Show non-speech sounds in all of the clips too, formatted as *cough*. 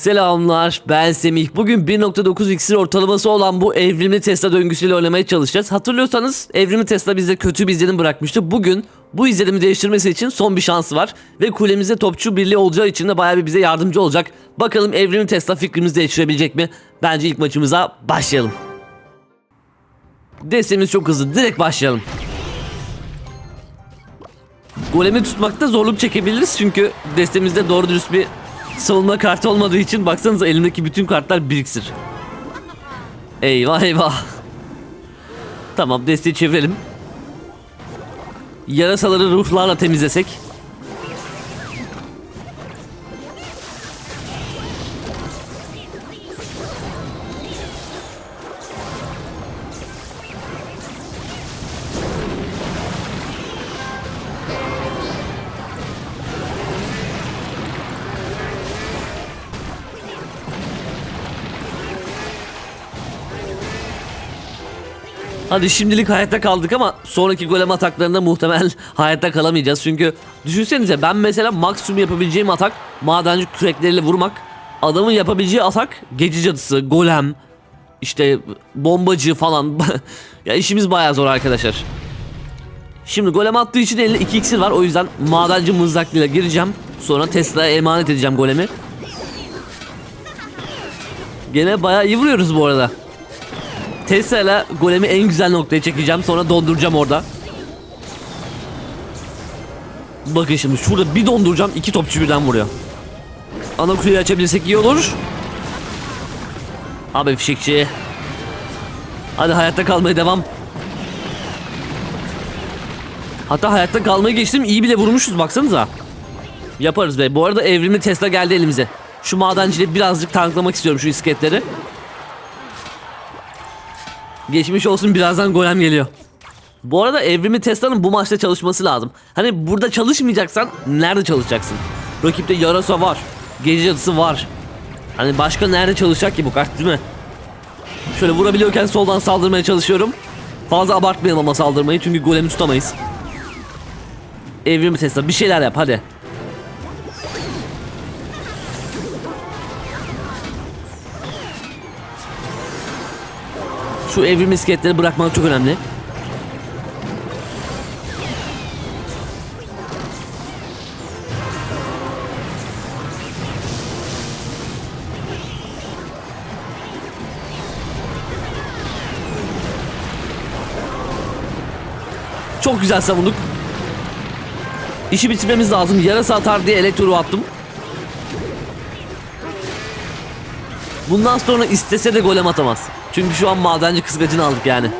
Selamlar ben Semih. Bugün 1.9 iksir ortalaması olan bu evrimli Tesla döngüsüyle oynamaya çalışacağız. Hatırlıyorsanız evrimli Tesla bize kötü bir izlenim bırakmıştı. Bugün bu izlenimi değiştirmesi için son bir şansı var. Ve kulemizde topçu birliği olacağı için de bayağı bir bize yardımcı olacak. Bakalım evrimli Tesla fikrimizi değiştirebilecek mi? Bence ilk maçımıza başlayalım. Destemiz çok hızlı. Direkt başlayalım. Golemi tutmakta zorluk çekebiliriz çünkü destemizde doğru dürüst bir savunma kartı olmadığı için baksanıza elimdeki bütün kartlar biriksir. Eyvah eyvah. Tamam desteği çevirelim. Yarasaları ruhlarla temizlesek. Hadi şimdilik hayatta kaldık ama sonraki golem ataklarında muhtemel hayatta kalamayacağız. Çünkü düşünsenize ben mesela maksimum yapabileceğim atak madenci kürekleriyle vurmak. Adamın yapabileceği atak gece cadısı, golem, işte bombacı falan. *laughs* ya işimiz bayağı zor arkadaşlar. Şimdi golem attığı için elinde 2 iksir var. O yüzden madenci mızraklıyla gireceğim. Sonra Tesla'ya emanet edeceğim golemi. Gene bayağı iyi vuruyoruz bu arada. Tesla golemi en güzel noktaya çekeceğim. Sonra donduracağım orada. Bakın şimdi şurada bir donduracağım. iki topçu birden vuruyor. Ana kuleyi açabilirsek iyi olur. Abi fişekçi. Hadi hayatta kalmaya devam. Hatta hayatta kalmayı geçtim. iyi bile vurmuşuz baksanıza. Yaparız be. Bu arada evrimli Tesla geldi elimize. Şu madencileri birazcık tanklamak istiyorum şu isketleri. Geçmiş olsun birazdan golem geliyor. Bu arada evrimi Tesla'nın bu maçta çalışması lazım. Hani burada çalışmayacaksan nerede çalışacaksın? Rakipte yarasa var. Gece cadısı var. Hani başka nerede çalışacak ki bu kart değil mi? Şöyle vurabiliyorken soldan saldırmaya çalışıyorum. Fazla abartmayalım ama saldırmayı çünkü golemi tutamayız. Evrimi Tesla bir şeyler yap hadi. Şu evrim iskeletleri bırakmak çok önemli. Çok güzel savunduk. İşi bitirmemiz lazım. Yarasa atar diye elektro attım. Bundan sonra istese de golem atamaz. Çünkü şu an madenci kıskacını aldık yani.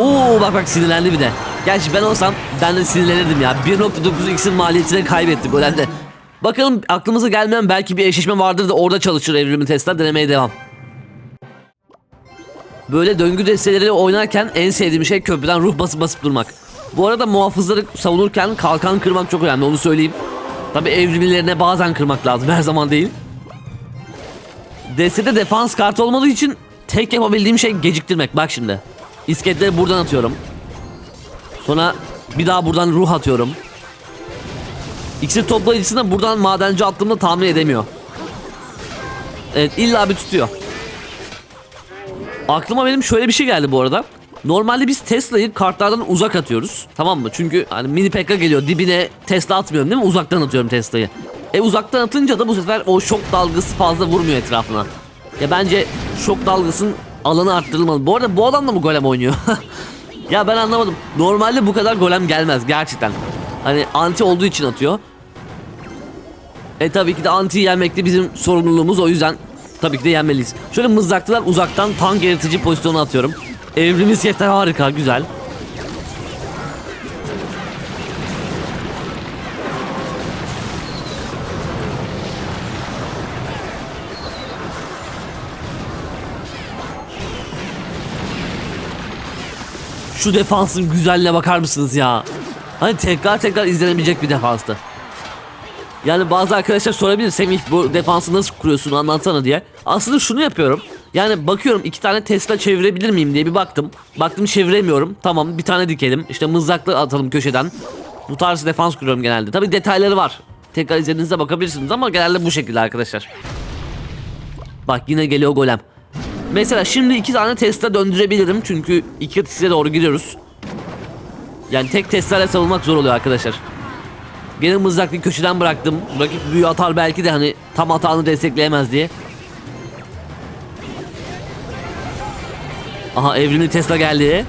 Oo bak bak sinirlendi bir de. Gerçi ben olsam ben de sinirlenirdim ya. 1.9 x'in maliyetine kaybettik golemde. Bakalım aklımıza gelmeyen belki bir eşleşme vardır da orada çalışır evrimin Tesla denemeye devam. Böyle döngü desteleriyle oynarken en sevdiğim şey köprüden ruh basıp basıp durmak. Bu arada muhafızları savunurken kalkan kırmak çok önemli onu söyleyeyim. Tabi evrimlilerine bazen kırmak lazım her zaman değil. DS'de defans kartı olmadığı için tek yapabildiğim şey geciktirmek. Bak şimdi. İskeletleri buradan atıyorum. Sonra bir daha buradan ruh atıyorum. İksir toplayıcısını da buradan madenci attığımda tahmin edemiyor. Evet illa bir tutuyor. Aklıma benim şöyle bir şey geldi bu arada. Normalde biz Tesla'yı kartlardan uzak atıyoruz. Tamam mı? Çünkü hani mini pekka geliyor. Dibine Tesla atmıyorum değil mi? Uzaktan atıyorum Tesla'yı. E uzaktan atınca da bu sefer o şok dalgası fazla vurmuyor etrafına. Ya bence şok dalgasının alanı arttırılmalı. Bu arada bu adam da mı golem oynuyor? *laughs* ya ben anlamadım. Normalde bu kadar golem gelmez gerçekten. Hani anti olduğu için atıyor. E tabii ki de anti yenmek de bizim sorumluluğumuz o yüzden tabii ki de yenmeliyiz. Şöyle mızraklılar uzaktan tank yaratıcı pozisyonu atıyorum. Evrimiz yeter harika güzel. Şu defansın güzelliğine bakar mısınız ya? Hani tekrar tekrar izlenebilecek bir defanstı. Yani bazı arkadaşlar sorabilir Semih bu defansı nasıl kuruyorsun anlatsana diye. Aslında şunu yapıyorum. Yani bakıyorum iki tane Tesla çevirebilir miyim diye bir baktım. Baktım çeviremiyorum. Tamam bir tane dikelim. İşte mızrakla atalım köşeden. Bu tarz defans kuruyorum genelde. Tabi detayları var. Tekrar izlediğinizde bakabilirsiniz ama genelde bu şekilde arkadaşlar. Bak yine geliyor golem. Mesela şimdi iki tane Tesla döndürebilirim çünkü iki atışa doğru gidiyoruz. Yani tek Tesla ile savunmak zor oluyor arkadaşlar. Gene mızraklı köşeden bıraktım. Rakip büyü atar belki de hani tam hatanı destekleyemez diye. Aha evrimli Tesla geldi.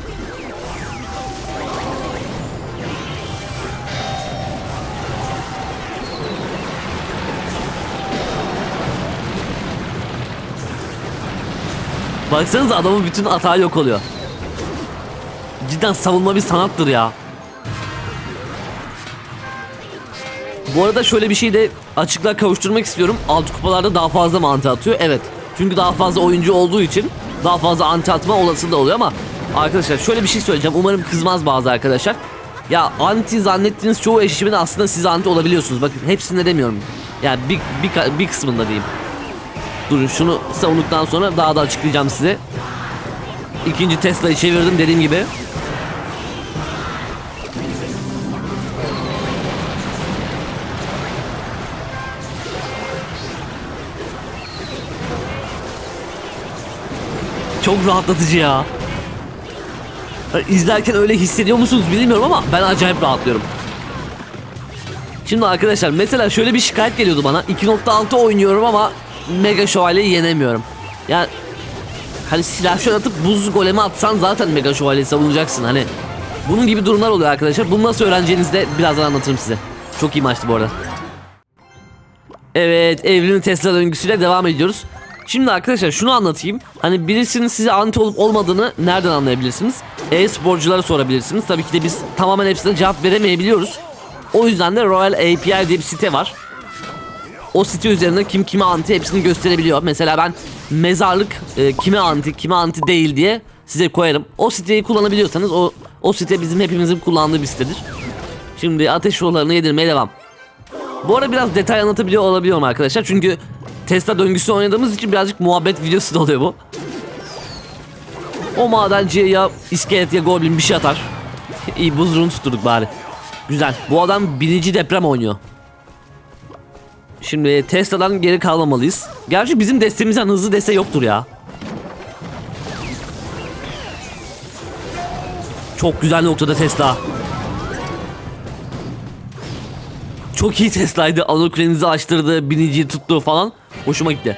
Baksanıza adamın bütün atağı yok oluyor. Cidden savunma bir sanattır ya. Bu arada şöyle bir şey de açıklığa kavuşturmak istiyorum. Alt kupalarda daha fazla mı anti atıyor? Evet. Çünkü daha fazla oyuncu olduğu için daha fazla anti atma olasılığı da oluyor ama arkadaşlar şöyle bir şey söyleyeceğim. Umarım kızmaz bazı arkadaşlar. Ya anti zannettiğiniz çoğu eşleşmenin aslında siz anti olabiliyorsunuz. Bakın hepsinde demiyorum. Yani bir, bir, bir kısmında diyeyim. Durun şunu savunduktan sonra daha da açıklayacağım size. İkinci Tesla'yı çevirdim dediğim gibi. Çok rahatlatıcı ya. Ya İzlerken öyle hissediyor musunuz bilmiyorum ama ben acayip rahatlıyorum. Şimdi arkadaşlar mesela şöyle bir şikayet geliyordu bana. 2.6 oynuyorum ama Mega Şövalye'yi yenemiyorum. Yani hani silahşör atıp buz golemi atsan zaten Mega Şövalye'yi savunacaksın. Hani bunun gibi durumlar oluyor arkadaşlar. Bunu nasıl öğreneceğinizi de birazdan anlatırım size. Çok iyi maçtı bu arada. Evet evrimli Tesla döngüsüyle devam ediyoruz. Şimdi arkadaşlar şunu anlatayım. Hani birisinin size anti olup olmadığını nereden anlayabilirsiniz? E-sporculara sorabilirsiniz. Tabii ki de biz tamamen hepsine cevap veremeyebiliyoruz. O yüzden de Royal API diye bir site var. O site üzerinde kim kime anti hepsini gösterebiliyor. Mesela ben mezarlık e, kime anti kime anti değil diye size koyarım. O siteyi kullanabiliyorsanız o o site bizim hepimizin kullandığı bir sitedir. Şimdi ateş yollarını yedirmeye devam. Bu arada biraz detay anlatabiliyor olabiliyorum arkadaşlar. Çünkü Tesla döngüsü oynadığımız için birazcık muhabbet videosu da oluyor bu. O madenciye ya iskelet ya goblin bir şey atar. *laughs* İyi buzluğunu tutturduk bari. Güzel. Bu adam birinci deprem oynuyor. Şimdi Tesla'dan geri kalmamalıyız. Gerçi bizim destemizden hızlı deste yoktur ya. Çok güzel noktada Tesla. Çok iyi Tesla'ydı. Kulenizi açtırdı, biniciyi tuttu falan. Hoşuma gitti.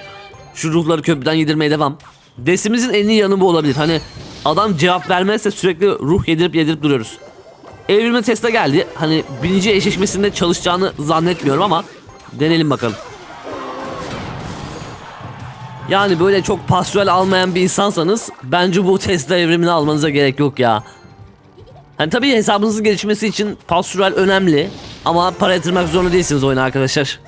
Şu ruhları köprüden yedirmeye devam. Desimizin en iyi yanı bu olabilir. Hani adam cevap vermezse sürekli ruh yedirip yedirip duruyoruz. Evrilme Tesla geldi. Hani binici eşleşmesinde çalışacağını zannetmiyorum ama deneyelim bakalım. Yani böyle çok pasörel almayan bir insansanız bence bu Tesla evrimini almanıza gerek yok ya. Hani tabii hesabınızın gelişmesi için pasörel önemli ama para yatırmak zorunda değilsiniz oyuna arkadaşlar.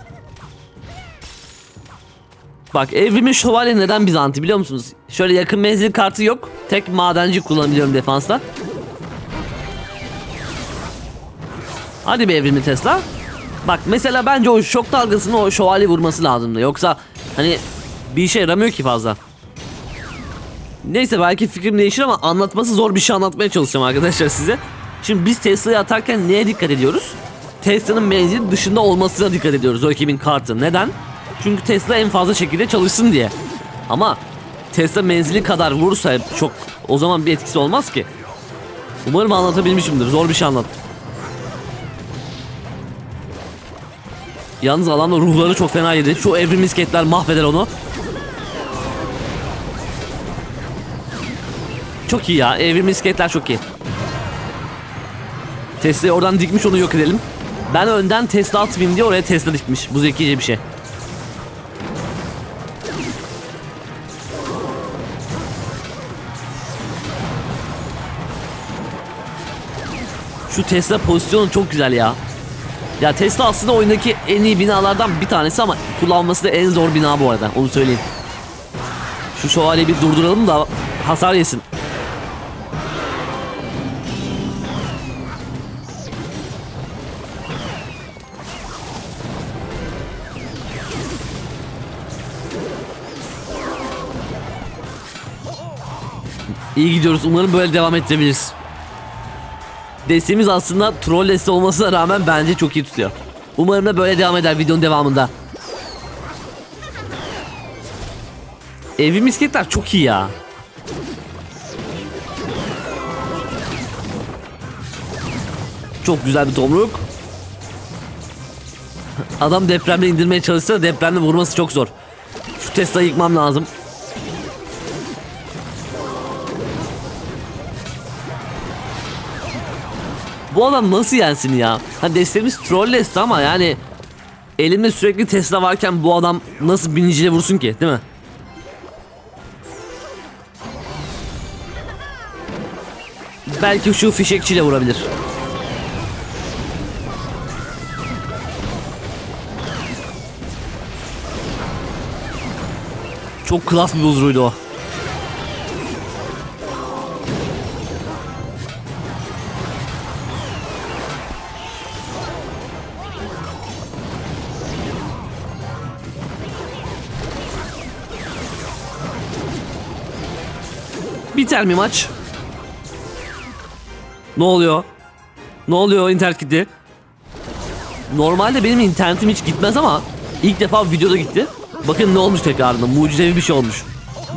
Bak evrimin şövalye neden Bizanti biliyor musunuz? Şöyle yakın menzil kartı yok. Tek madenci kullanabiliyorum defansta. Hadi bir evrimli Tesla. Bak mesela bence o şok dalgasını o şövalye vurması lazımdı. Yoksa hani bir işe yaramıyor ki fazla. Neyse belki fikrim değişir ama anlatması zor bir şey anlatmaya çalışacağım arkadaşlar size. Şimdi biz Tesla'yı atarken neye dikkat ediyoruz? Tesla'nın menzili dışında olmasına dikkat ediyoruz o ekibin kartı. Neden? Çünkü Tesla en fazla şekilde çalışsın diye. Ama Tesla menzili kadar vurursa çok o zaman bir etkisi olmaz ki. Umarım anlatabilmişimdir. Zor bir şey anlattım. Yalnız adamda ruhları çok fena yedi. Şu evrim misketler mahveder onu. Çok iyi ya. Evrim misketler çok iyi. Tesla'yı oradan dikmiş onu yok edelim. Ben önden Tesla atmayayım diye oraya Tesla dikmiş. Bu zekice bir şey. Şu Tesla pozisyonu çok güzel ya. Ya Tesla aslında oyundaki en iyi binalardan bir tanesi ama kullanması da en zor bina bu arada. Onu söyleyeyim. Şu şövalyeyi bir durduralım da hasar yesin. İyi gidiyoruz. Umarım böyle devam ettirebiliriz. Desteğimiz aslında troll deste olmasına rağmen bence çok iyi tutuyor. Umarım da böyle devam eder videonun devamında. Evrim iskeletler çok iyi ya. Çok güzel bir tomruk. Adam depremle indirmeye çalışsa depremle vurması çok zor. Şu Tesla'yı yıkmam lazım. Bu adam nasıl yensin ya? Ha destemiz trollless ama yani elimde sürekli Tesla varken bu adam nasıl biniciyle vursun ki değil mi? Belki şu fişekçiyle vurabilir. Çok klas bir buzruydu o. Biter mi maç? Ne oluyor? Ne oluyor internet gitti? Normalde benim internetim hiç gitmez ama ilk defa videoda gitti. Bakın ne olmuş tekrarında mucizevi bir şey olmuş.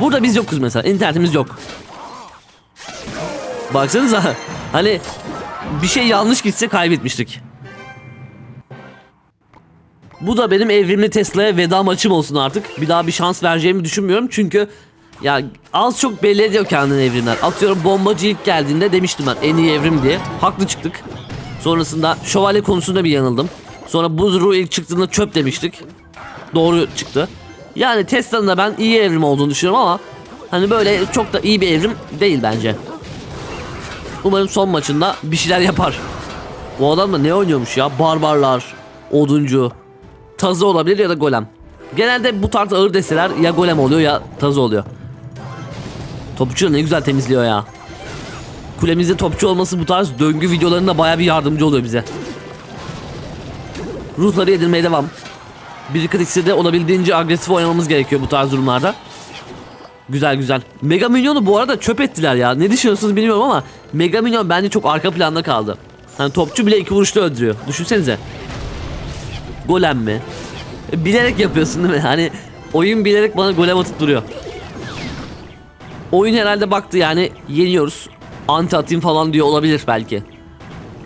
Burada biz yokuz mesela internetimiz yok. Baksanıza hani bir şey yanlış gitse kaybetmiştik. Bu da benim evrimli Tesla'ya veda maçım olsun artık. Bir daha bir şans vereceğimi düşünmüyorum çünkü ya az çok belli ediyor kendini evrimler. Atıyorum bombacı ilk geldiğinde demiştim ben en iyi evrim diye. Haklı çıktık. Sonrasında şövalye konusunda bir yanıldım. Sonra buz ruhu ilk çıktığında çöp demiştik. Doğru çıktı. Yani Tesla'nın da ben iyi evrim olduğunu düşünüyorum ama hani böyle çok da iyi bir evrim değil bence. Umarım son maçında bir şeyler yapar. Bu adam da ne oynuyormuş ya? Barbarlar, oduncu, tazı olabilir ya da golem. Genelde bu tarz ağır desteler ya golem oluyor ya tazı oluyor. Topçu ne güzel temizliyor ya. Kulemizde topçu olması bu tarz döngü videolarında baya bir yardımcı oluyor bize. Ruhları yedirmeye devam. Bir kritikse de olabildiğince agresif oynamamız gerekiyor bu tarz durumlarda. Güzel güzel. Mega Minyon'u bu arada çöp ettiler ya. Ne düşünüyorsunuz bilmiyorum ama Mega Minyon bence çok arka planda kaldı. Hani topçu bile iki vuruşta öldürüyor. Düşünsenize. Golem mi? E, Bilerek yapıyorsun değil mi? Hani oyun bilerek bana golem atıp duruyor. Oyun herhalde baktı yani yeniyoruz. Anti atayım falan diyor olabilir belki.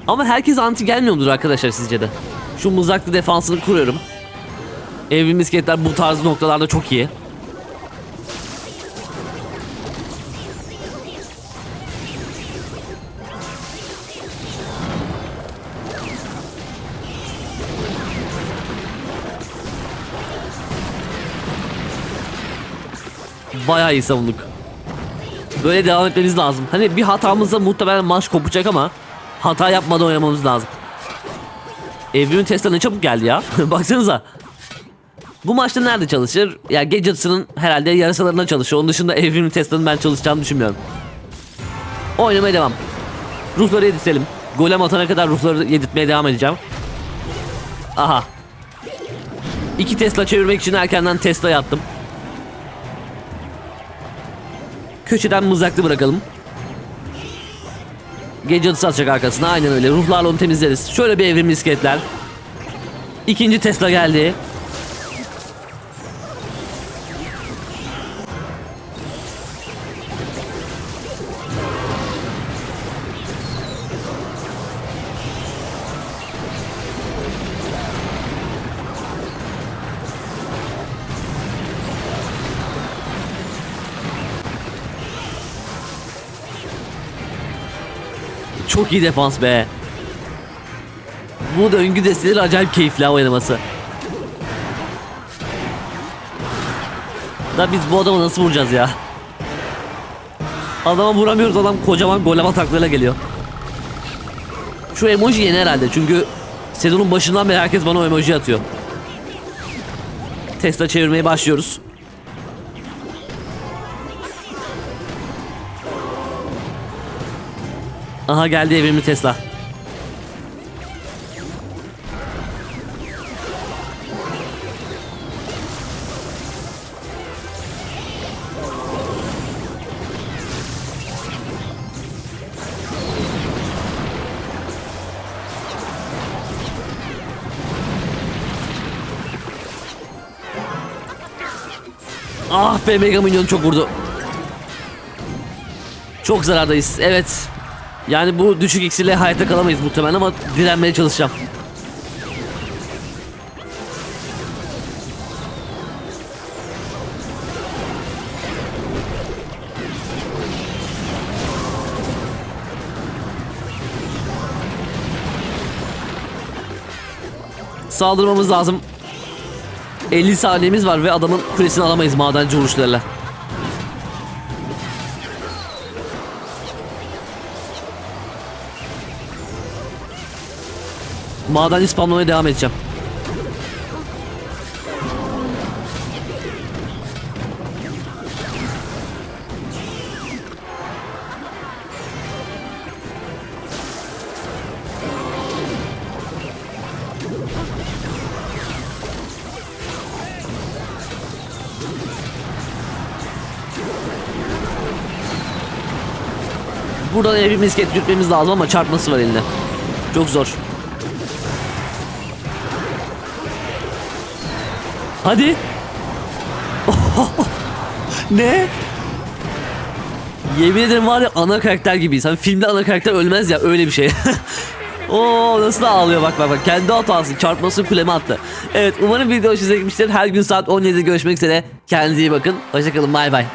Ama herkes anti gelmiyordur arkadaşlar sizce de. Şu mızraklı defansını kuruyorum. Evrim misketler bu tarz noktalarda çok iyi. Bayağı iyi savunduk. Böyle devam etmemiz lazım. Hani bir hatamızda muhtemelen maç kopacak ama hata yapmadan oynamamız lazım. Evrimin Tesla ne çabuk geldi ya. *laughs* Baksanıza. Bu maçta nerede çalışır? Ya Gadgets'ın herhalde yarasalarında çalışır. Onun dışında Evrimin Tesla'nın ben çalışacağını düşünmüyorum. Oynamaya devam. Ruhları yedirtelim. Golem atana kadar ruhları yedirtmeye devam edeceğim. Aha. İki Tesla çevirmek için erkenden Tesla'ya attım. Köşeden mızraklı bırakalım. Gece atısı atacak arkasına aynen öyle. Ruhlarla onu temizleriz. Şöyle bir evrimli iskeletler. İkinci Tesla geldi. Çok iyi defans be. Bu döngü desteleri acayip keyifli oynaması. Da biz bu adamı nasıl vuracağız ya? Adama vuramıyoruz adam kocaman golem ataklarıyla geliyor. Şu emoji yeni herhalde çünkü sezonun başından beri herkes bana o emoji atıyor. Tesla çevirmeye başlıyoruz. Aha geldi evrimli Tesla. Ah be Mega Minyon çok vurdu. Çok zarardayız. Evet. Yani bu düşük iksirle hayatta kalamayız muhtemelen ama direnmeye çalışacağım. Saldırmamız lazım. 50 saniyemiz var ve adamın kulesini alamayız madenci vuruşlarıyla. Madenci spamlamaya devam edeceğim. Buradan bir misket lazım ama çarpması var eline. Çok zor. Hadi. *laughs* ne? Yemin ederim var ya ana karakter gibiyiz. Hani filmde ana karakter ölmez ya öyle bir şey. *laughs* Oo nasıl ağlıyor bak bak bak. Kendi hatası çarpması kuleme attı. Evet umarım video hoşunuza gitmiştir. Her gün saat 17'de görüşmek üzere. Kendinize iyi bakın. Hoşçakalın bay bay.